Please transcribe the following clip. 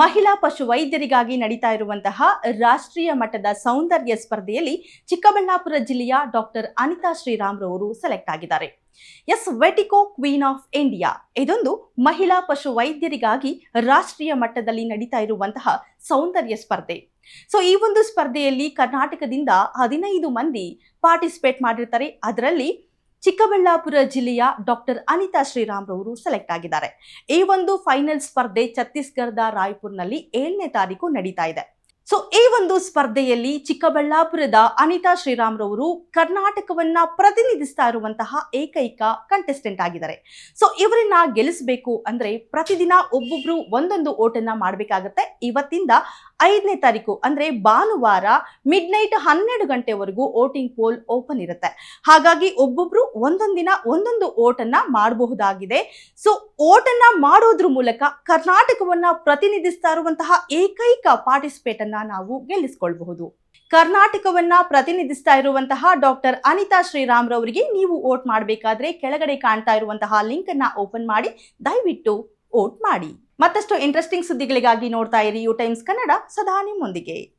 ಮಹಿಳಾ ಪಶು ವೈದ್ಯರಿಗಾಗಿ ನಡೀತಾ ಇರುವಂತಹ ರಾಷ್ಟ್ರೀಯ ಮಟ್ಟದ ಸೌಂದರ್ಯ ಸ್ಪರ್ಧೆಯಲ್ಲಿ ಚಿಕ್ಕಬಳ್ಳಾಪುರ ಜಿಲ್ಲೆಯ ಡಾಕ್ಟರ್ ಅನಿತಾ ಶ್ರೀರಾಮ್ರವರು ಸೆಲೆಕ್ಟ್ ಆಗಿದ್ದಾರೆ. ಎಸ್ ವೆಟಿಕೋ ಕ್ವೀನ್ ಆಫ್ ಇಂಡಿಯಾ ಇದೊಂದು ಮಹಿಳಾ ಪಶು ವೈದ್ಯರಿಗಾಗಿ ರಾಷ್ಟ್ರೀಯ ಮಟ್ಟದಲ್ಲಿ ನಡೀತಾ ಇರುವಂತಹ ಸೌಂದರ್ಯ ಸ್ಪರ್ಧೆ. ಸೊ ಈ ಒಂದು ಸ್ಪರ್ಧೆಯಲ್ಲಿ ಕರ್ನಾಟಕದಿಂದ ಹದಿನೈದು ಮಂದಿ ಪಾರ್ಟಿಸಿಪೇಟ್ ಮಾಡಿರ್ತಾರೆ. ಅದರಲ್ಲಿ ಚಿಕ್ಕಬಳ್ಳಾಪುರ ಜಿಲ್ಲೆಯ ಡಾಕ್ಟರ್ ಅನಿತಾ ಶ್ರೀರಾಮ್ ರವರು ಸೆಲೆಕ್ಟ್ ಆಗಿದ್ದಾರೆ. ಈ ಒಂದು ಫೈನಲ್ ಸ್ಪರ್ಧೆ ಛತ್ತೀಸ್ಗಢದ ರಾಯ್ಪುರ್ನಲ್ಲಿ ಏಳನೇ ತಾರೀಕು ನಡೀತಾ ಇದೆ. ಸೊ ಈ ಒಂದು ಸ್ಪರ್ಧೆಯಲ್ಲಿ ಚಿಕ್ಕಬಳ್ಳಾಪುರದ ಅನಿತಾ ಶ್ರೀರಾಮ್ರವರು ಕರ್ನಾಟಕವನ್ನ ಪ್ರತಿನಿಧಿಸ್ತಾ ಇರುವಂತಹ ಏಕೈಕ ಕಂಟೆಸ್ಟೆಂಟ್ ಆಗಿದ್ದಾರೆ. ಸೊ ಇವರನ್ನ ಗೆಲ್ಲಿಸಬೇಕು ಅಂದ್ರೆ ಪ್ರತಿದಿನ ಒಬ್ಬೊಬ್ರು ಒಂದೊಂದು ಓಟನ್ನ ಮಾಡಬೇಕಾಗತ್ತೆ. ಇವತ್ತಿಂದ ಐದನೇ ತಾರೀಕು ಅಂದ್ರೆ ಭಾನುವಾರ ಮಿಡ್ ನೈಟ್ ಹನ್ನೆರಡು ಗಂಟೆವರೆಗೂ ವೋಟಿಂಗ್ ಪೋಲ್ ಓಪನ್ ಇರುತ್ತೆ. ಹಾಗಾಗಿ ಒಬ್ಬೊಬ್ರು ಒಂದೊಂದು ದಿನ ಒಂದೊಂದು ಓಟನ್ನ ಮಾಡಬಹುದಾಗಿದೆ. ಸೊ ಓಟನ್ನ ಮಾಡೋದ್ರ ಮೂಲಕ ಕರ್ನಾಟಕವನ್ನ ಪ್ರತಿನಿಧಿಸ್ತಾ ಇರುವಂತಹ ಏಕೈಕ ಪಾರ್ಟಿಸಿಪೇಟ್ ನಾವು ಗೆಲ್ಲಿಸ್ಕೊಳ್ಬಹುದು. ಕರ್ನಾಟಕವನ್ನ ಪ್ರತಿನಿಧಿಸ್ತಾ ಇರುವಂತಹ ಡಾಕ್ಟರ್ ಅನಿತಾ ಶ್ರೀರಾಮ್ ರವರಿಗೆ ನೀವು ಓಟ್ ಮಾಡಬೇಕಾದ್ರೆ ಕೆಳಗಡೆ ಕಾಣ್ತಾ ಇರುವಂತಹ ಲಿಂಕ್ ಅನ್ನ ಓಪನ್ ಮಾಡಿ, ದಯವಿಟ್ಟು ಓಟ್ ಮಾಡಿ. ಮತ್ತಷ್ಟು ಇಂಟ್ರೆಸ್ಟಿಂಗ್ ಸುದ್ದಿಗಳಿಗಾಗಿ ನೋಡ್ತಾ ಇರಿ ಯು ಟೈಮ್ಸ್ ಕನ್ನಡ, ಸದಾ ನಿಮ್ಮೊಂದಿಗೆ.